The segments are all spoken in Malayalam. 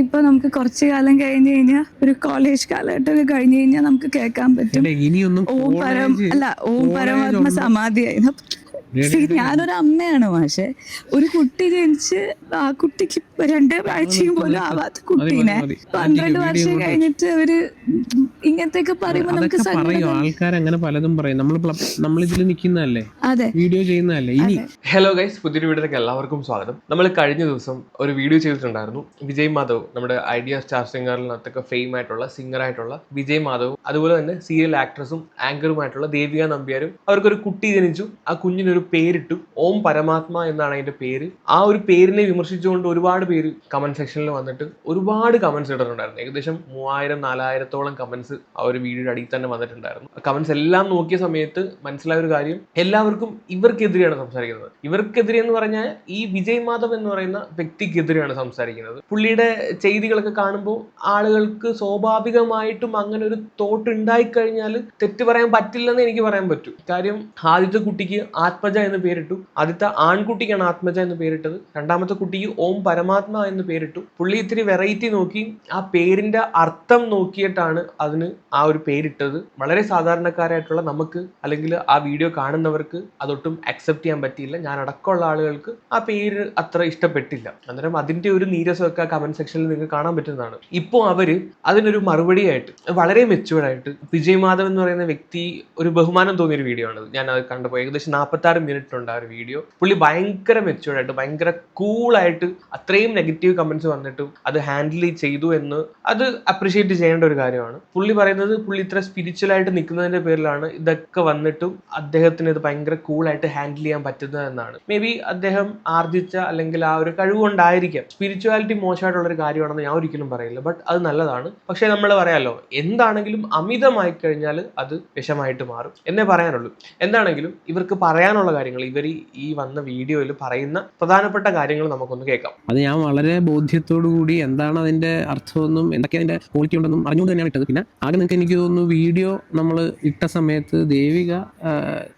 ഇപ്പൊ നമുക്ക് കുറച്ചു കാലം കഴിഞ്ഞു കഴിഞ്ഞാൽ ഒരു കോളേജ് കാലഘട്ടമൊക്കെ കഴിഞ്ഞു കഴിഞ്ഞാൽ നമുക്ക് കേൾക്കാൻ പറ്റും. ഇനിയൊന്നും ഓം പരം അല്ല ഓം പരമാത്മ സമാധിയായി. ഞാനൊരു അമ്മയാണ് മാഷെ. ഒരു കുട്ടി ജനിച്ച് ആ കുട്ടിക്ക് രണ്ട് ആഴ്ചയും പോലും ആവാത്ത കുട്ടീനെ. പന്ത്രണ്ട് വർഷം കഴിഞ്ഞിട്ട് അവർ ഇങ്ങനത്തെയൊക്കെ പറയുമ്പോ നമുക്ക് പറയും. ആൾക്കാർ അങ്ങനെ പലതും പറയും. നമ്മൾ നമ്മൾ ഇതിൽ നിൽക്കുന്നതല്ലേ അതെ. വീഡിയോ ചെയ്യുന്നതല്ലേ? ഇനി ഹലോ ഗൈസ് പുതിയൊരു വീഡിയോയിലേക്ക് എല്ലാവർക്കും സ്വാഗതം. നമ്മൾ കഴിഞ്ഞ ദിവസം ഒരു വീഡിയോ ചെയ്തിട്ടുണ്ടായിരുന്നു. വിജയ് മാധവ് നമ്മുടെ ഐഡിയ സ്റ്റാർ സിംഗറിനകത്തൊക്കെ ഫെയിം ആയിട്ടുള്ള സിംഗർ ആയിട്ടുള്ള വിജയ് മാധവ്. അതുപോലെ തന്നെ സീരിയൽ ആക്ട്രസും ആങ്കറുമായിട്ടുള്ള ദേവിക നമ്പ്യാരും അവർക്കൊരു കുട്ടി ജനിച്ചു. ആ കുഞ്ഞിനൊരു പേരിട്ടു. ഓം പരമാത്മ എന്നാണ് അതിന്റെ പേര്. ആ ഒരു പേരിനെ വിമർശിച്ചുകൊണ്ട് ഒരുപാട് പേര് കമന്റ് സെക്ഷനിൽ വന്നിട്ട് ഒരുപാട് കമന്റ്സ് ഇട്ടിട്ടുണ്ടായിരുന്നു. ഏകദേശം മൂവായിരം നാലായിരത്തോളം കമന്റ്സ് ആ ഒരു വീഡിയോയുടെ അടിയിൽ തന്നെ വന്നിട്ടുണ്ടായിരുന്നു. കമന്റ്സ് എല്ലാം നോക്കിയ സമയത്ത് മനസ്സിലായ ഒരു കാര്യം എല്ലാവർക്കും ഇവർക്കെതിരെയാണ് സംസാരിക്കുന്നത്. ഇവർക്കെതിരെ എന്ന് പറഞ്ഞാൽ ഈ വിജയ് മാധവ് എന്ന് പറയുന്ന വ്യക്തിക്കെതിരെയാണ് സംസാരിക്കുന്നത്. പുള്ളിയുടെ ചെയ്തികളൊക്കെ കാണുമ്പോൾ ആളുകൾക്ക് സ്വാഭാവികമായിട്ടും അങ്ങനെ ഒരു തോട്ട് ഉണ്ടായിക്കഴിഞ്ഞാൽ തെറ്റ് പറയാൻ പറ്റില്ലെന്ന് എനിക്ക് പറയാൻ പറ്റും. കാര്യം ആദ്യത്തെ കുട്ടിക്ക് ആത്മജ എന്ന് പേരിട്ടു. ആദ്യത്തെ ആൺകുട്ടിക്കാണ് ആത്മജ എന്ന് പേരിട്ടത്. രണ്ടാമത്തെ കുട്ടിക്ക് ഓം പരമാത്മ എന്ന് പേരിട്ടു. പുള്ളി ഇത്തിരി വെറൈറ്റി നോക്കി. ആ പേരിന്റെ അർത്ഥം നോക്കിയിട്ടാണ് അതിന് ആ ഒരു പേരിട്ടത്. വളരെ സാധാരണക്കാരായിട്ടുള്ള നമുക്ക് അല്ലെങ്കിൽ ആ വീഡിയോ കാണുന്നവർക്ക് അതൊട്ടും അക്സെപ്റ്റ് ചെയ്യാൻ പറ്റിയില്ല. ഞാൻ അടക്കമുള്ള ആളുകൾക്ക് ആ പേര് അത്ര ഇഷ്ടപ്പെട്ടില്ല. അന്നേരം അതിന്റെ ഒരു നീരസമൊക്കെ കമന്റ് സെക്ഷനിൽ നിങ്ങൾക്ക് കാണാൻ പറ്റുന്നതാണ്. ഇപ്പോൾ അവർ അതിനൊരു മറുപടിയായിട്ട് വളരെ മെച്ചുവേർഡായിട്ട് വിജയ് മാധവ് എന്ന് പറയുന്ന വ്യക്തി ഒരു ബഹുമാനം തോന്നിയ ഒരു വീഡിയോ ആണ് ഞാൻ അത് കണ്ടപ്പോൾ ഏകദേശം നാൽപ്പത്തി ആറ് മിനിറ്റ് ഉണ്ട് ആ ഒരു വീഡിയോ. പുള്ളി ഭയങ്കര മെച്ചുവേർഡ് ആയിട്ട് ഭയങ്കര കൂളായിട്ട് അത്രയും നെഗറ്റീവ് കമന്റ്സ് വന്നിട്ടും അത് ഹാൻഡിൽ ചെയ്തു എന്ന് അത് അപ്രിഷിയേറ്റ് ചെയ്യേണ്ട ഒരു കാര്യമാണ്. പുള്ളി പറയുന്നത് പുള്ളി ഇത്ര സ്പിരിച്വൽ ആയിട്ട് നിൽക്കുന്നതിന്റെ പേരിലാണ് ഇതൊക്കെ വന്നിട്ടും അദ്ദേഹത്തിന് ഇത് ഭയങ്കര കൂളായിട്ട് ഹാൻഡിൽ ചെയ്യാൻ പറ്റുന്നത് എന്നാണ്. മേ ബി അദ്ദേഹം ആർജിച്ച അല്ലെങ്കിൽ ആ ഒരു കഴിവുകൊണ്ടായിരിക്കാം സ്പിരിച്വാലിറ്റി മോശമായിട്ടുള്ള ഒരു കാര്യമാണെന്ന് ഞാൻ ഒരിക്കലും പറയില്ല ബട്ട് അത് നല്ലതാണ്. പക്ഷേ നമ്മൾ പറയാമല്ലോ എന്താണെങ്കിലും അമിതമായി കഴിഞ്ഞാൽ അത് വിഷമായിട്ട് മാറും. എന്നേ പറയാനുള്ളൂ. എന്താണെങ്കിലും ഇവർക്ക് പറയാനുള്ള കാര്യങ്ങൾ. ഇവർ ഈ വന്ന വീഡിയോയിൽ പറയുന്ന പ്രധാനപ്പെട്ട കാര്യങ്ങൾ നമുക്കൊന്ന് കേൾക്കാം. അത് ഞാൻ വളരെ ബോധ്യത്തോടു കൂടി എന്താണ് അതിന്റെ അർത്ഥമെന്നും എന്തൊക്കെ അതിന്റെ ക്വാളിറ്റി ഉണ്ടെന്നും അറിഞ്ഞുകൊണ്ട് തന്നെയാണ് ഇട്ടത്. പിന്നെ ആകെ നിങ്ങൾക്ക് എനിക്ക് തോന്നുന്നു വീഡിയോ നമ്മൾ ഇട്ട സമയത്ത് ദേവിക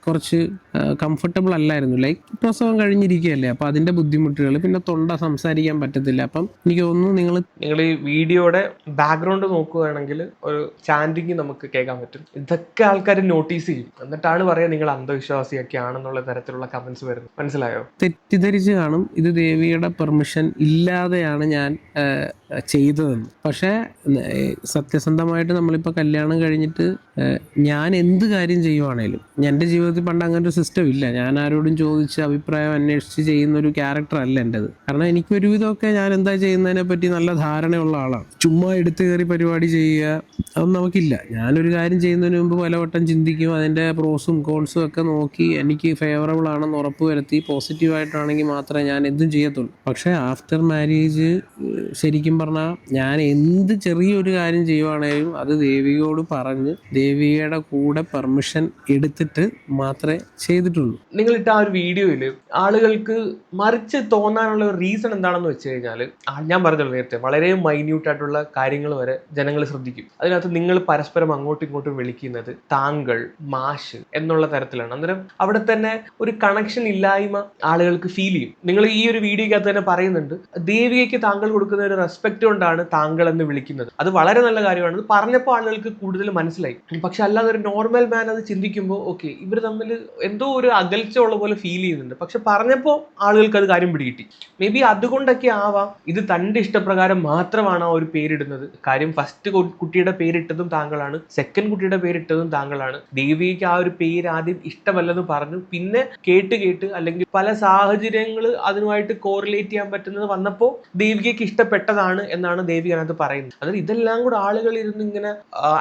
കുറച്ച് കംഫർട്ടബിൾ അല്ലായിരുന്നു. ലൈക്ക് പ്രസവം കഴിഞ്ഞിരിക്കുകയല്ലേ? അപ്പൊ അതിന്റെ ബുദ്ധിമുട്ടുകൾ പിന്നെ തൊണ്ട സംസാരിക്കാൻ പറ്റത്തില്ല. അപ്പം എനിക്ക് തോന്നുന്നു നിങ്ങൾ നിങ്ങൾ ഈ വീഡിയോയുടെ ബാക്ക്ഗ്രൗണ്ട് നോക്കുകയാണെങ്കിൽ ഒരു ചാൻഡിങ് നമുക്ക് കേൾക്കാൻ പറ്റും. ഇതൊക്കെ ആൾക്കാർ നോട്ടീസ് ചെയ്യും. എന്നിട്ടാണ് പറയാ നിങ്ങൾ അന്ധവിശ്വാസിയൊക്കെ ആണെന്നുള്ള തരത്തിലുള്ള കമന്റ്സ് വരുന്നത്. മനസ്സിലായോ? തെറ്റിദ്ധരിച്ച് കാണും. ഇത് ദേവിയുടെ പെർമിഷൻ ഇല്ലാതെയാണ് ഞാൻ ചെയ്തതെന്ന്. പക്ഷേ സത്യസന്ധമായിട്ട് നമ്മളിപ്പോൾ കല്യാണം കഴിഞ്ഞിട്ട് ഞാൻ എന്ത് കാര്യം ചെയ്യുവാണേലും എന്റെ ജീവിതത്തിൽ പണ്ട് അങ്ങനെ ഒരു സിസ്റ്റം ഇല്ല. ഞാൻ ആരോടും ചോദിച്ച് അഭിപ്രായം അന്വേഷിച്ച് ചെയ്യുന്ന ഒരു ക്യാരക്ടർ അല്ല എന്റെത് കാരണം എനിക്ക് ഒരുവിധമൊക്കെ ഞാൻ എന്താ ചെയ്യുന്നതിനെ പറ്റി നല്ല ധാരണയുള്ള ആളാണ്. ചുമ്മാ എടുത്തു കയറി പരിപാടി ചെയ്യുക അതൊന്നും നമുക്കില്ല. ഞാനൊരു കാര്യം ചെയ്യുന്നതിന് മുമ്പ് പലവട്ടം ചിന്തിക്കും അതിന്റെ പ്രോസും കോൾസും ഒക്കെ നോക്കി എനിക്ക് ഫേവറബിൾ ആണെന്ന് ഉറപ്പ് വരുത്തി പോസിറ്റീവ് ആയിട്ടാണെങ്കിൽ മാത്രമേ ഞാൻ എന്തും ചെയ്യത്തുള്ളൂ. പക്ഷേ ആഫ്റ്റർ മാരേജ് ശരിക്കും പറഞ്ഞാൽ ഞാൻ എന്ത് ചെറിയൊരു കാര്യം ചെയ്യുവാണെങ്കിലും അത് ദേവിയോട് പറഞ്ഞ് ദേവികയുടെ കൂടെ പെർമിഷൻ എടുത്തിട്ട് മാത്രമേ ചെയ്തിട്ടുള്ളൂ. നിങ്ങളിട്ട ആ ഒരു വീഡിയോയിൽ ആളുകൾക്ക് മറിച്ച് തോന്നാനുള്ള ഒരു റീസൺ എന്താണെന്ന് വെച്ച് കഴിഞ്ഞാൽ ഞാൻ പറഞ്ഞല്ലോ നേരത്തെ വളരെ മൈന്യൂട്ട് ആയിട്ടുള്ള കാര്യങ്ങൾ വരെ ജനങ്ങൾ ശ്രദ്ധിക്കും. അതിനകത്ത് നിങ്ങൾ പരസ്പരം അങ്ങോട്ടും ഇങ്ങോട്ടും വിളിക്കുന്നത് താങ്കൾ മാഷ് എന്നുള്ള തരത്തിലാണ്. അന്നേരം അവിടെ തന്നെ ഒരു കണക്ഷൻ ഇല്ലായ്മ ആളുകൾക്ക് ഫീൽ ചെയ്യും. നിങ്ങൾ ഈ ഒരു വീഡിയോക്കകത്ത് തന്നെ പറയുന്നുണ്ട് ദേവികയ്ക്ക് താങ്കൾ കൊടുക്കുന്ന ഒരു റെസ്പെക്ട് കൊണ്ടാണ് താങ്കൾ എന്ന് വിളിക്കുന്നത്. അത് വളരെ നല്ല കാര്യമാണ്. അത് പറഞ്ഞപ്പോൾ ആളുകൾക്ക് കൂടുതൽ മനസ്സിലായി. പക്ഷെ അല്ലാതെ ഒരു നോർമൽ മാൻ അത് ചിന്തിക്കുമ്പോൾ ഓക്കെ ഇവർ തമ്മിൽ എന്തോ ഒരു അകൽച്ച ഉള്ള പോലെ ഫീൽ ചെയ്യുന്നുണ്ട്. പക്ഷെ പറഞ്ഞപ്പോൾ ആളുകൾക്ക് അത് കാര്യം പിടികിട്ടി. മേ ബി അതുകൊണ്ടൊക്കെ ആവാം. ഇത് തന്റെ ഇഷ്ടപ്രകാരം മാത്രമാണ് ആ ഒരു പേരിടുന്നത്. കാര്യം ഫസ്റ്റ് കുട്ടിയുടെ പേരിട്ടതും താങ്കളാണ്. സെക്കൻഡ് കുട്ടിയുടെ പേരിട്ടതും താങ്കളാണ്. ദേവിക്ക് ആ ഒരു പേര് ആദ്യം ഇഷ്ടമല്ലെന്ന് പറഞ്ഞു. പിന്നെ കേട്ട് കേട്ട് അല്ലെങ്കിൽ പല സാഹചര്യങ്ങൾ അതിനുമായിട്ട് കോറിലേറ്റ് ചെയ്യാൻ പറ്റുന്നത് വന്നപ്പോൾ ദേവികയ്ക്ക് ഇഷ്ടപ്പെട്ടതാണ് എന്നാണ് ദേവി അതിനകത്ത് പറയുന്നത്. അതായത് ഇതെല്ലാം കൂടെ ആളുകൾ ഇരുന്ന് ഇങ്ങനെ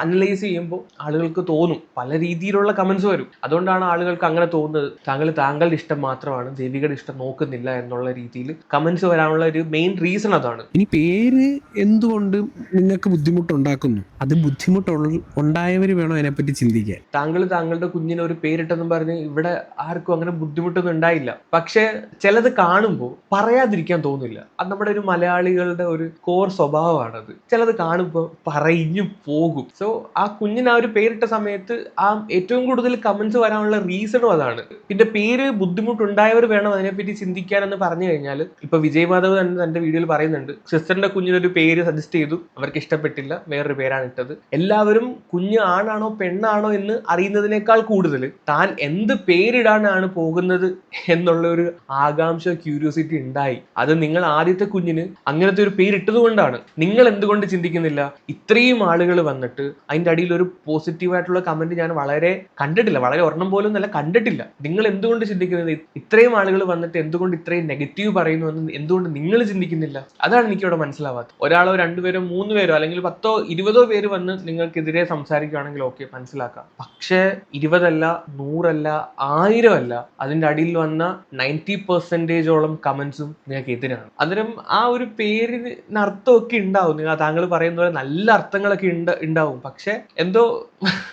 അനലൈസ് ചെയ്യുമ്പോൾ ആളുകൾക്ക് തോന്നും. പല രീതിയിലുള്ള കമൻസ് വരും. അതുകൊണ്ടാണ് ആളുകൾക്ക് അങ്ങനെ തോന്നുന്നത് താങ്കൾ താങ്കളുടെ ഇഷ്ടം മാത്രമാണ് ദേവികയുടെ ഇഷ്ടം നോക്കുന്നില്ല എന്നുള്ള രീതിയിൽ കമന്റ്സ് വരാനുള്ള ഒരു മെയിൻ റീസൺ അതാണ്. ഇനി പേര് എന്തുകൊണ്ട് നിങ്ങൾക്ക് ബുദ്ധിമുട്ടുണ്ടാക്കുന്നു? അത് ബുദ്ധിമുട്ട് ഉണ്ടായവർ വേണം അതിനെപ്പറ്റി ചിന്തിക്കാൻ? താങ്കൾ താങ്കളുടെ കുഞ്ഞിന് ഒരു പേരിട്ടെന്ന് പറഞ്ഞ് ഇവിടെ ആർക്കും അങ്ങനെ ബുദ്ധിമുട്ടൊന്നും ഉണ്ടായില്ല. പക്ഷെ ചിലത് കാണുമ്പോൾ പറയാതിരിക്കാൻ തോന്നില്ല. അത് നമ്മുടെ ഒരു മലയാളികളുടെ ഒരു കോർ സ്വഭാവമാണത്. ചിലത് കാണുമ്പോൾ പറഞ്ഞു പോകും. സോ ആ കുഞ്ഞിന് ആ ഒരു പേരിട്ട സമയത്ത് ആ ഏറ്റവും കൂടുതൽ കമന്റ്സ് വരാനുള്ള റീസണും എന്നുള്ളതാണ് പിന്നെ പേര് ബുദ്ധിമുട്ടുണ്ടായവർ വേണം അതിനെപ്പറ്റി ചിന്തിക്കാൻ എന്ന് പറഞ്ഞു കഴിഞ്ഞാൽ ഇപ്പൊ വിജയ് മാധവ് തന്നെ തന്റെ വീഡിയോയിൽ പറയുന്നുണ്ട് സിസ്റ്ററിന്റെ കുഞ്ഞിനൊരു പേര് സജസ്റ്റ് ചെയ്തു അവർക്ക് ഇഷ്ടപ്പെട്ടില്ല വേറൊരു പേരാണ് ഇട്ടത്. എല്ലാവരും കുഞ്ഞ് ആണാണോ പെണ്ണാണോ എന്ന് അറിയുന്നതിനേക്കാൾ കൂടുതൽ താൻ എന്ത് പേരിടാനാണ് പോകുന്നത് എന്നുള്ള ഒരു ആകാംക്ഷ ക്യൂരിയോസിറ്റി ഉണ്ടായി. അത് നിങ്ങൾ ആദ്യത്തെ കുഞ്ഞിന് അങ്ങനത്തെ ഒരു പേരിട്ടത് കൊണ്ടാണ്. നിങ്ങൾ എന്തുകൊണ്ട് ചിന്തിക്കുന്നില്ല? ഇത്രയും ആളുകൾ വന്നിട്ട് അതിന്റെ അടിയിൽ ഒരു പോസിറ്റീവ് ആയിട്ടുള്ള കമന്റ് ഞാൻ വളരെ കണ്ടിട്ടില്ല. വളരെ ഒരെണ്ണം പോലും നല്ല കണ്ടിട്ടില്ല. നിങ്ങൾ എന്തുകൊണ്ട് ചിന്തിക്കുന്നത്? ഇത്രയും ആളുകൾ വന്നിട്ട് എന്തുകൊണ്ട് ഇത്രയും നെഗറ്റീവ് പറയുന്നു എന്ന് എന്തുകൊണ്ട് നിങ്ങൾ ചിന്തിക്കുന്നില്ല? അതാണ് എനിക്ക് ഇവിടെ മനസ്സിലാവാത്തത്. ഒരാളോ രണ്ടുപേരോ മൂന്ന് പേരോ അല്ലെങ്കിൽ പത്തോ ഇരുപതോ പേര് വന്ന് നിങ്ങൾക്കെതിരെ സംസാരിക്കുകയാണെങ്കിൽ ഓക്കെ മനസ്സിലാക്കാം. പക്ഷേ ഇരുപതല്ല നൂറല്ല ആയിരം അല്ല അതിന്റെ അടിയിൽ വന്ന നയന്റി പെർസെന്റേജോളം കമന്റ്സും നിങ്ങൾക്ക് എതിരാണ് അന്നേരം ആ ഒരു പേരിന് അർത്ഥമൊക്കെ ഉണ്ടാവും. നിങ്ങൾ താങ്കൾ പറയുന്ന പോലെ നല്ല അർത്ഥങ്ങളൊക്കെ ഉണ്ട് ഉണ്ടാവും. പക്ഷെ എന്തോ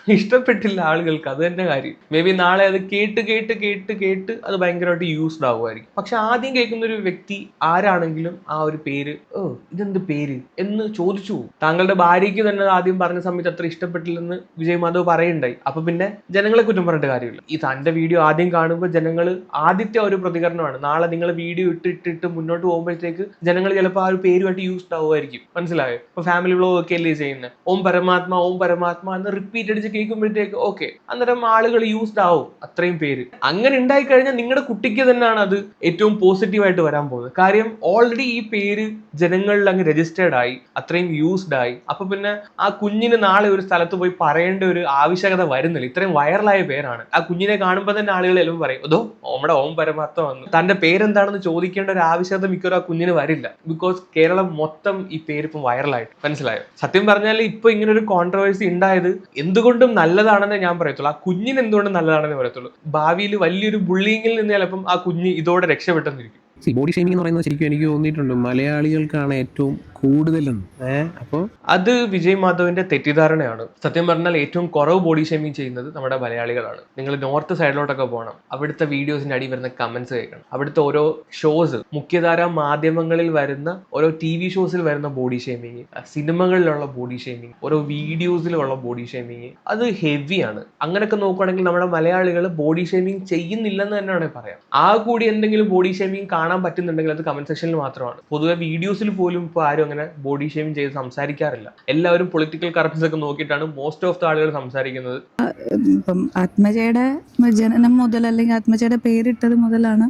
ഇഷ്ടപ്പെട്ടില്ല ആളുകൾക്ക്. അത് തന്നെ കാര്യം. മേ ബി നാളെ അത് കേട്ട് കേട്ട് കേട്ട് കേട്ട് കേട്ട് അത് ഭയങ്കരമായിട്ട് യൂസ്ഡ് ആകുമായിരിക്കും പക്ഷെ ആദ്യം കേൾക്കുന്ന ഒരു വ്യക്തി ആരാണെങ്കിലും ആ ഒരു പേര് ഓ ഇതെന്ത് പേര്? എന്ന് ചോദിച്ചു. താങ്കളുടെ ഭാര്യയ്ക്ക് തന്നെ ആദ്യം പറഞ്ഞ സമയത്ത് അത്ര ഇഷ്ടപ്പെട്ടില്ലെന്ന് വിജയ് മാധവ് പറയുണ്ടായി. അപ്പൊ പിന്നെ ജനങ്ങളെ കുറ്റം പറഞ്ഞിട്ട് കാര്യമില്ല. ഈ തന്റെ വീഡിയോ ആദ്യം കാണുമ്പോൾ ജനങ്ങൾ ആദ്യത്തെ ഒരു പ്രതികരണമാണ്. നാളെ നിങ്ങൾ വീഡിയോ ഇട്ട് ഇട്ടിട്ട് മുന്നോട്ട് പോകുമ്പോഴത്തേക്ക് ജനങ്ങൾ ചിലപ്പോൾ ആ ഒരു പേരുമായിട്ട് യൂസ്ഡ് ആവുമായിരിക്കും. മനസ്സിലായോ? ഇപ്പൊ ഫാമിലി വ്ലോഗ് ഒക്കെ അല്ലേ ചെയ്യുന്നത് ഓം പരമാത്മ ഓം പരമാത്മ എന്ന് റിപ്പീറ്റ് അടിച്ച് കേൾക്കുമ്പോഴത്തേക്ക് ഓക്കെ അന്നേരം ആളുകൾ യൂസ്ഡ് ആവും. അത്രയും പേര്. അങ്ങനെ ഉണ്ടായി കഴിഞ്ഞാൽ നിങ്ങളുടെ കുട്ടിക്ക് തന്നെയാണ് അത് ഏറ്റവും പോസിറ്റീവ് ആയിട്ട് വരാൻ പോകുന്നത്. കാര്യം ഓൾറെഡി ഈ പേര് ജനങ്ങളിൽ അങ്ങ് രജിസ്റ്റേർഡ് ആയി അത്രയും യൂസ്ഡ് ആയി. അപ്പൊ പിന്നെ ആ കുഞ്ഞിന് നാളെ ഒരു സ്ഥലത്ത് പോയി പറയേണ്ട ഒരു ആവശ്യകത വരുന്നില്ല. ഇത്രയും വൈറലായ പേരാണ്. ആ കുഞ്ഞിനെ കാണുമ്പോൾ തന്നെ ആളുകൾ എല്ലാം പറയും അതോ നമ്മുടെ ഓം പരമാർത്ഥം വന്നു തന്റെ പേരെന്താണെന്ന് ചോദിക്കേണ്ട ഒരു ആവശ്യകത മിക്കവാറും ആ കുഞ്ഞിന് വരില്ല. ബിക്കോസ് കേരളം മൊത്തം ഈ പേര് ഇപ്പം വൈറലായിട്ട് മനസ്സിലായോ? സത്യം പറഞ്ഞാൽ ഇപ്പൊ ഇങ്ങനെ ഒരു കോൺട്രവേഴ്സി ഉണ്ടായത് എന്തുകൊണ്ടും നല്ലതാണെന്ന് ഞാൻ പറയത്തുള്ളൂ. ആ കുഞ്ഞിന് എന്തുകൊണ്ടും നല്ലതാണെന്ന് പറയത്തുള്ളൂ. ഭാവിയിൽ വലിയൊരു ബുള്ളിങ്ങിൽ നിന്ന് ചിലപ്പം ആ കുഞ്ഞ് ഇതോടെ രക്ഷപ്പെട്ടെന്നിരിക്കും. ബോഡി ഷേമിംഗ് എന്ന് പറയുന്നത് ശരിക്കും എനിക്ക് തോന്നിയിട്ടുണ്ട്. മലയാളികൾക്കാണ് ഏറ്റവും കൂടുതലെന്ന് ഏഹ് അപ്പോൾ അത് വിജയ് മാധവിന്റെ തെറ്റിദ്ധാരണയാണ്. സത്യം പറഞ്ഞാൽ ഏറ്റവും കുറവ് ബോഡി ഷേമിങ് ചെയ്യുന്നത് നമ്മുടെ മലയാളികളാണ്. നിങ്ങൾ നോർത്ത് സൈഡിലോട്ടൊക്കെ പോകണം. അവിടുത്തെ വീഡിയോസിന്റെ അടി വരുന്ന കമന്റ്സ് കേൾക്കണം. അവിടുത്തെ ഓരോ ഷോസ് മുഖ്യധാര മാധ്യമങ്ങളിൽ വരുന്ന ഓരോ ടി വി ഷോസിൽ വരുന്ന ബോഡി ഷേമിങ് സിനിമകളിലുള്ള ബോഡി ഷേമിങ് ഓരോ വീഡിയോസിലുള്ള ബോഡി ഷേമിങ് അത് ഹെവിയാണ് അങ്ങനെയൊക്കെ നോക്കുകയാണെങ്കിൽ നമ്മുടെ മലയാളികൾ ബോഡി ഷേമിങ് ചെയ്യുന്നില്ലെന്ന് തന്നെ വേണമെങ്കിൽ പറയാം. ആ കൂടി എന്തെങ്കിലും ബോഡി ഷേമിങ് കാണാൻ പറ്റുന്നുണ്ടെങ്കിൽ അത് കമന്റ് സെക്ഷനിൽ മാത്രമാണ്. പൊതുവെ വീഡിയോസിൽ പോലും ഇപ്പോൾ ആരും അങ്ങനെ ബോഡി ഷേമിങ് ചെയ്ത് സംസാരിക്കാറില്ല. എല്ലാവരും പൊളിറ്റിക്കൽ കറപ്ഷൻസ് ഒക്കെ നോക്കിയിട്ടാണ് മോസ്റ്റ് ഓഫ് ദ ആളുകൾ സംസാരിക്കുന്നത്. ഇപ്പം ആത്മജയുടെ ജനനം മുതൽ അല്ലെങ്കിൽ ആത്മജയുടെ പേരിട്ടത് മുതലാണ്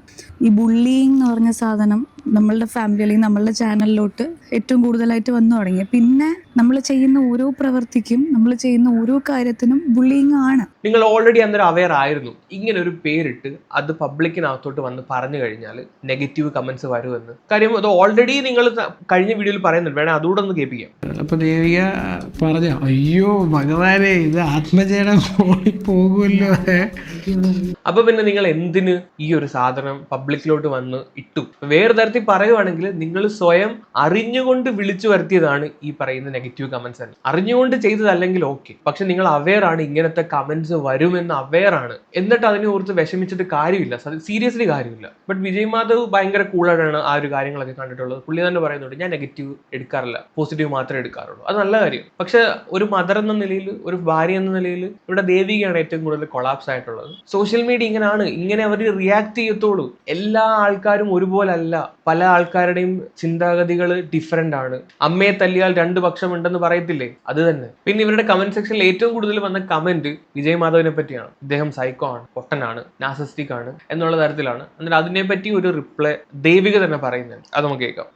ഈ ബുള്ളിങ് എന്ന് പറഞ്ഞ സാധനം നമ്മളുടെ ഫാമിലി അല്ലെങ്കിൽ നമ്മളുടെ ചാനലിലോട്ട് ഏറ്റവും കൂടുതലായിട്ട് വന്നു തുടങ്ങി പിന്നെ നമ്മൾ ചെയ്യുന്ന ഓരോ പ്രവൃത്തിക്കും നമ്മൾ ചെയ്യുന്ന ഓരോ കാര്യത്തിനും ബുള്ളിങ് ആണ്. നിങ്ങൾ ഓൾറെഡി അന്നേരം അവയർ ആയിരുന്നു. ഇങ്ങനെ ഒരു പേരിട്ട് അത് പബ്ലിക്കിനകത്തോട്ട് വന്ന് പറഞ്ഞു കഴിഞ്ഞാൽ നെഗറ്റീവ് കമന്റ്സ് വരുമെന്ന്. കാര്യം അത് ഓൾറെഡി നിങ്ങൾ കഴിഞ്ഞ വീഡിയോയിൽ പറയുന്നുണ്ട്. വേണേ അതുകൂടെ ഒന്ന് കേൾപ്പിക്കാം. അപ്പൊ ദേവിക പറഞ്ഞ അയ്യോ ഭഗവാനെ ഇത് ആത്മജയുടെ ഫോണിൽ പോകുമല്ലോ ഏ?" അപ്പൊ പിന്നെ നിങ്ങൾ എന്തിന് ഈ ഒരു സാധനം പബ്ലിക്കിലോട്ട് വന്ന് ഇട്ടു? വേറെ തരത്തിൽ പറയുവാണെങ്കിൽ നിങ്ങൾ സ്വയം അറിഞ്ഞുകൊണ്ട് വിളിച്ചു വരുത്തിയതാണ് ഈ പറയുന്ന നെഗറ്റീവ് കമന്റ്സ് തന്നെ. അറിഞ്ഞുകൊണ്ട് ചെയ്തതല്ലെങ്കിൽ ഓക്കെ പക്ഷെ നിങ്ങൾ അവെയർ ആണ് ഇങ്ങനത്തെ കമന്റ്സ് വരുമെന്ന് അവെയർ ആണ്. എന്നിട്ട് അതിനെ ഓർത്ത് വിഷമിച്ചിട്ട് കാര്യമില്ല. സീരിയസ്ലി കാര്യമില്ല. ബട്ട് വിജയ് മാധവ് ഭയങ്കര കൂളായിട്ടാണ് ആ ഒരു കാര്യങ്ങളൊക്കെ കണ്ടിട്ടുള്ളത്. പുള്ളി തന്നെ പറയുന്നുണ്ട് ഞാൻ നെഗറ്റീവ് എടുക്കാറില്ല. പോസിറ്റീവ് മാത്രമേ എടുക്കാറുള്ളൂ. അത് നല്ല കാര്യം. പക്ഷെ ഒരു മദർ എന്ന നിലയിൽ ഒരു ഭാര്യ എന്ന നിലയിൽ ഇവിടെ ദേവികയാണ് ഏറ്റവും കൂടുതൽ കൊളാപ്സ് ആയിട്ടുള്ളത്. സോഷ്യൽ മീഡിയ ഇങ്ങനെയാണ് ഇങ്ങനെ അവർ റിയാക്ട് ചെയ്യത്തുള്ളൂ എല്ലാ ആൾക്കാരും ഒരുപോലെ അല്ല പല ആൾക്കാരുടെയും ചിന്താഗതികൾ ഡിഫറെന്റ് ആണ്. അമ്മയെ തല്ലിയാൽ രണ്ട് പക്ഷമുണ്ടെന്ന് പറയത്തില്ലേ? അത് തന്നെ. പിന്നെ ഇവരുടെ കമന്റ് സെക്ഷനിൽ ഏറ്റവും കൂടുതൽ വന്ന കമന്റ് വിജയ് മാധവനെ പറ്റിയാണ്. ഇദ്ദേഹം സൈക്കോ ആണ് പൊട്ടനാണ് നാസിസ്റ്റിക് ആണ് എന്നുള്ള തരത്തിലാണ്. എന്നിട്ട് അതിനെ പറ്റി ഒരു റിപ്ലൈ ദേവിക തന്നെ പറയുന്നുണ്ട്. അത് നമുക്ക് കേൾക്കാം.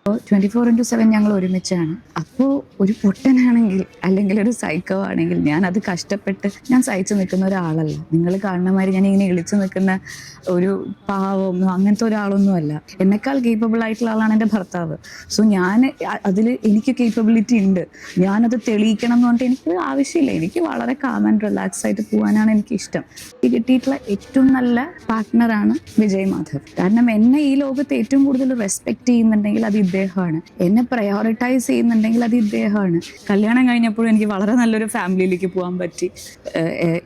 ഞങ്ങൾ ഒരുമിച്ചാണ് അപ്പോൾ ഒരു പൊട്ടനാണെങ്കിൽ അല്ലെങ്കിൽ ഒരു സൈക്കോ ആണെങ്കിൽ ഞാൻ അത് കഷ്ടപ്പെട്ട് ഞാൻ സഹിച്ചു നിൽക്കുന്ന ഒരാളല്ല. നിങ്ങൾ കാണുന്ന മാതിരി ഞാൻ ഇങ്ങനെ ഇളിച്ചു നിൽക്കുന്ന ഒരു പാവം അങ്ങനത്തെ ഒരാളൊന്നും അല്ല എന്നെക്കാൾ കേപ്പബിൾ ആയിട്ടുള്ള ആളാണ് എന്റെ ഭർത്താവ്. സോ ഞാൻ അതിൽ എനിക്ക് കേപ്പബിലിറ്റി ഉണ്ട്. ഞാനത് തെളിയിക്കണം എന്ന് പറഞ്ഞിട്ട് എനിക്ക് ആവശ്യമില്ല. എനിക്ക് വളരെ കാം ആൻഡ് റിലാക്സ് ആയിട്ട് പോകാനാണ് എനിക്ക് ഇഷ്ടം ഈ കിട്ടിയിട്ടുള്ള ഏറ്റവും നല്ല പാർട്ട്ണറാണ് വിജയ് മാധവ്. കാരണം എന്നെ ഈ ലോകത്ത് ഏറ്റവും കൂടുതൽ റെസ്പെക്ട് ചെയ്യുന്നുണ്ടെങ്കിൽ അത് ഇദ്ദേഹമാണ്. എന്നെ പ്രയോറിറ്റൈസ് ചെയ്യുന്നുണ്ടെങ്കിൽ അത് ഇദ്ദേഹമാണ്. കല്യാണം കഴിഞ്ഞപ്പോഴും എനിക്ക് വളരെ നല്ലൊരു ഫാമിലിയിലേക്ക് പോകാൻ പറ്റി.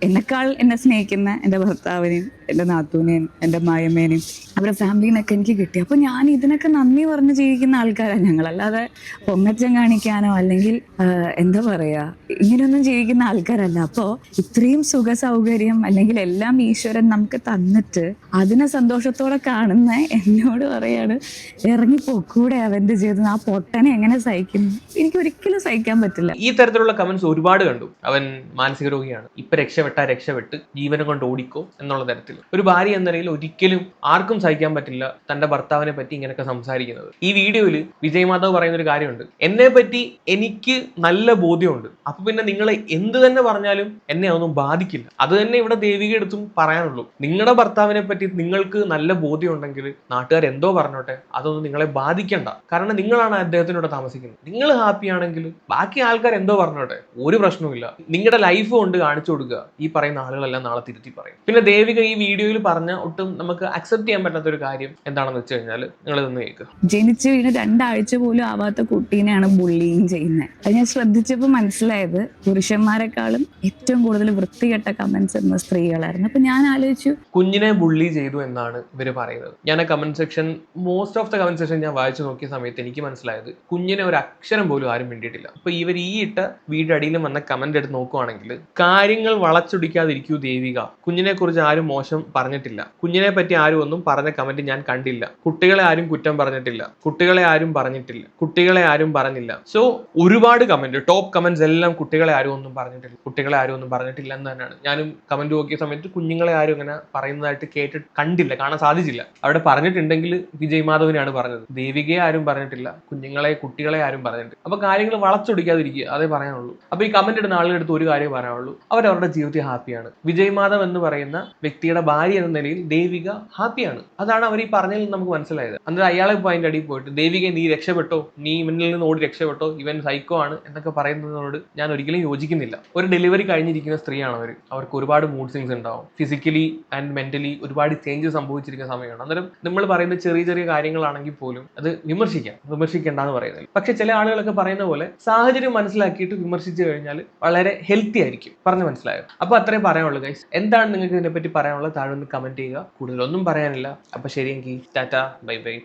എന്നെക്കാൾ എന്നെ സ്നേഹിക്കുന്ന എന്റെ ഭർത്താവിനെയും എന്റെ നാത്തൂനെയും എന്റെ മായമ്മേനെയും അവരുടെ ഫാമിലിനൊക്കെ എനിക്ക് കിട്ടി. അപ്പോൾ ഞാൻ ഇതിനൊക്കെ നന്ദി പറഞ്ഞ് ജീവിക്കുന്ന ആൾക്കാരാണ് ഞങ്ങൾ അല്ലാതെ പൊങ്ങച്ചം കാണിക്കാനോ അല്ലെങ്കിൽ എന്താ പറയുക ഇങ്ങനെയൊന്നും ജീവിക്കുന്ന ആൾക്കാരല്ല. അപ്പോൾ ഇത്രയും സുഖ സൗകര്യം അല്ലെങ്കിൽ എല്ലാം ഈശ്വരൻ നമുക്ക് തന്നിട്ട് അതിനെ സന്തോഷത്തോടെ കാണുന്ന എന്നോട് പറയാണ് ഇറങ്ങി പൊക്കൂടെ അവന്റെ ജീവിതം. ആ പൊട്ടനെ എങ്ങനെ സഹിക്കുന്നു എനിക്ക് ഒരിക്കലും സഹിക്കാൻ പറ്റില്ല. ഈ തരത്തിലുള്ള കമന്റ്സ് ഒരുപാട് കണ്ടു. അവൻ മാനസിക രോഗിയാണ്. ഇപ്പൊ രക്ഷപ്പെട്ട രക്ഷപ്പെട്ട് ജീവനം കൊണ്ട് ഓടിക്കോ എന്നുള്ള തരത്തിൽ. ഒരു ഭാര്യ എന്ന നിലയിൽ ഒരിക്കലും ആർക്കും സഹിക്കാൻ പറ്റില്ല തന്റെ ഭർത്താവിനെ പറ്റി ഇങ്ങനെയൊക്കെ സംസാരിക്കുന്നത്. ഈ വീഡിയോയിൽ വിജയ് മാധവ് പറയുന്ന ഒരു കാര്യമുണ്ട്. എന്നെ പറ്റി എനിക്ക് നല്ല ബോധ്യമുണ്ട്. അപ്പൊ പിന്നെ നിങ്ങൾ എന്ത് തന്നെ പറഞ്ഞാലും എന്നെ അതൊന്നും ബാധിക്കില്ല. അത് തന്നെ ഇവിടെ ദേവിക എടുത്തും പറയാനുള്ളൂ. നിങ്ങളുടെ ഭർത്താവിനെ പറ്റി നിങ്ങൾക്ക് നല്ല ബോധ്യം ഉണ്ടെങ്കിൽ നാട്ടുകാർ എന്തോ പറഞ്ഞോട്ടെ അതൊന്നും നിങ്ങളെ ബാധിക്കണ്ട. കാരണം നിങ്ങളാണ് അദ്ദേഹത്തിനോട് താമസിക്കുന്നത്. നിങ്ങൾ ഹാപ്പി ആണെങ്കിൽ ബാക്കി ആൾക്കാർ എന്തോ പറഞ്ഞോട്ടെ ഒരു പ്രശ്നവുമില്ല. നിങ്ങളുടെ ലൈഫ് കൊണ്ട് കാണിച്ചു കൊടുക്കുക. ഈ പറയുന്ന ആളുകളെല്ലാം നാളെ തിരുത്തി പറയും. പിന്നെ ദേവിക ഈ വീഡിയോയിൽ പറഞ്ഞ ഒട്ടും നമുക്ക് അക്സെപ്റ്റ് ചെയ്യാൻ പറ്റാത്ത ഒരു കാര്യം എന്താണെന്ന് വെച്ച് കഴിഞ്ഞാൽ നിങ്ങൾ ഇതൊന്ന് കേൾക്കുക ജനിച്ചു വീണ് രണ്ടാഴ്ച പോലും ആവാത്ത കുട്ടീനെയാണ് ബുള്ളിങ് ചെയ്യുന്നത്. അത് ഞാൻ ശ്രദ്ധിച്ചപ്പോൾ മനസ്സിലായത് പുരുഷന്മാരെക്കാളും ഏറ്റവും കൂടുതൽ വൃത്തികെട്ട കമന്റ്സ് എന്ന സ്ത്രീകളായിരുന്നു. അപ്പൊ ഞാൻ ആലോചിച്ചു കുഞ്ഞിനെ ബുള്ളി ചെയ്തു എന്നാണ് ഇവർ പറയുന്നത്. ഞാൻ ആ comment section most of the comment section ഞാൻ വായിച്ചു നോക്കിയ സമയത്ത് എനിക്ക് മനസ്സിലായത് കുഞ്ഞിനെ ഒരു അക്ഷരം പോലും ആരും വേണ്ടിയിട്ടില്ല അപ്പൊ ഇവർ ഈ ഇട്ട വീടടിയിലും വന്ന കമന്റ് എടുത്ത് നോക്കുവാണെങ്കിൽ കാര്യങ്ങൾ വളച്ചൊടിക്കാതിരിക്കൂ ദേവിക. കുഞ്ഞിനെ കുറിച്ച് ആരും മോശം പറഞ്ഞിട്ടില്ല. കുഞ്ഞിനെ പറ്റി ആരും ഒന്നും പറഞ്ഞ കമന്റ് ഞാൻ കണ്ടില്ല. കുട്ടികളെ ആരും കുറ്റം പറഞ്ഞിട്ടില്ല. കുട്ടികളെ ആരും പറഞ്ഞിട്ടില്ല. കുട്ടികളെ ആരും പറഞ്ഞില്ല. സോ ഒരുപാട് കമന്റ് ടോപ്പ് കമന്റ്സ് എല്ലാം കുട്ടികളെ ആരും ഒന്നും പറഞ്ഞിട്ടില്ല. കുട്ടികളെ ആരും ഒന്നും പറഞ്ഞിട്ടില്ല എന്ന് തന്നെയാണ്. ഞാനും കമന്റ് നോക്കിയ സമയത്ത് കുഞ്ഞുങ്ങളെ ആരും ഇങ്ങനെ പറയുന്നതായിട്ട് കേട്ടിട്ട് കണ്ടില്ല കാണാൻ സാധിച്ചില്ല. അവിടെ പറഞ്ഞിട്ടുണ്ടെങ്കിൽ വിജയ് മാധവനാണ് പറഞ്ഞത്. ദേവികയെ ആരും പറഞ്ഞിട്ടില്ല കുഞ്ഞുങ്ങളെ കുട്ടികളെ ആരും പറഞ്ഞിട്ടില്ല. അപ്പൊ കാര്യങ്ങൾ വളച്ചൊടിക്കാതിരിക്കുക അതേ പറയാനുള്ളൂ. അപ്പൊ ഈ കമന്റ് ഇടുന്ന ആളുകളുടെ അടുത്ത് ഒരു കാര്യം പറയാനുള്ളൂ. അവരവരുടെ ജീവിതത്തിൽ ഹാപ്പിയാണ് വിജയ് മാധവ് എന്ന് പറയുന്ന വ്യക്തിയുടെ ഭാര്യ എന്ന നിലയിൽ ദേവിക ഹാപ്പിയാണ്. അതാണ് അവർ ഈ പറഞ്ഞതിൽ നിന്ന് നമുക്ക് മനസ്സിലായത്. എന്നിട്ട് അയാളെ ഇപ്പോൾ അതിന്റെ അടിയിൽ പോയിട്ട് ദേവിക നീ രക്ഷപ്പെട്ടോ? നീ ഇവനിൽ നിന്ന് ഓടി രക്ഷപ്പെട്ടോ? ഇവൻ സൈക്കോ ആണ് എന്നൊക്കെ പറയുന്നതിനോട് ഞാൻ ഒരിക്കലും യോജിക്കുന്നില്ല. ഒരു ഡെലിവറി കഴിഞ്ഞിരിക്കുന്ന സ്ത്രീയാണ് അവർ. അവർക്ക് ഒരുപാട് മൂഡ് സിങ്സ് ഉണ്ടാവും. ഫിസിക്കലി ആൻഡ് മെന്റലി ഒരുപാട് ചേഞ്ച് സംഭവിച്ചിരിക്കുന്ന സമയമാണ്. അന്നേരം നമ്മൾ പറയുന്ന ചെറിയ ചെറിയ കാര്യങ്ങളാണെങ്കിൽ പോലും അത് വിമർശിക്കാം. വിമർശിക്കേണ്ടെന്ന് പറയുന്നത്. പക്ഷെ ചില ആളുകളൊക്കെ പറയുന്ന പോലെ സാഹചര്യം മനസ്സിലാക്കിയിട്ട് വിമർശിച്ചു കഴിഞ്ഞാൽ വളരെ ഹെൽത്തി ആയിരിക്കും. പറഞ്ഞു മനസ്സിലായോ? അപ്പോൾ അത്രയും പറയാനുള്ളൂ ഗൈസ് എന്താണ് നിങ്ങൾക്ക് ഇതിനെപ്പറ്റി പറയാനുള്ളത്? താഴെ ഒന്ന് കമന്റ് ചെയ്യുക. കൂടുതലൊന്നും പറയാനില്ല. അപ്പോൾ ശരിയെങ്കിൽ ടാറ്റ ബൈ ബൈ.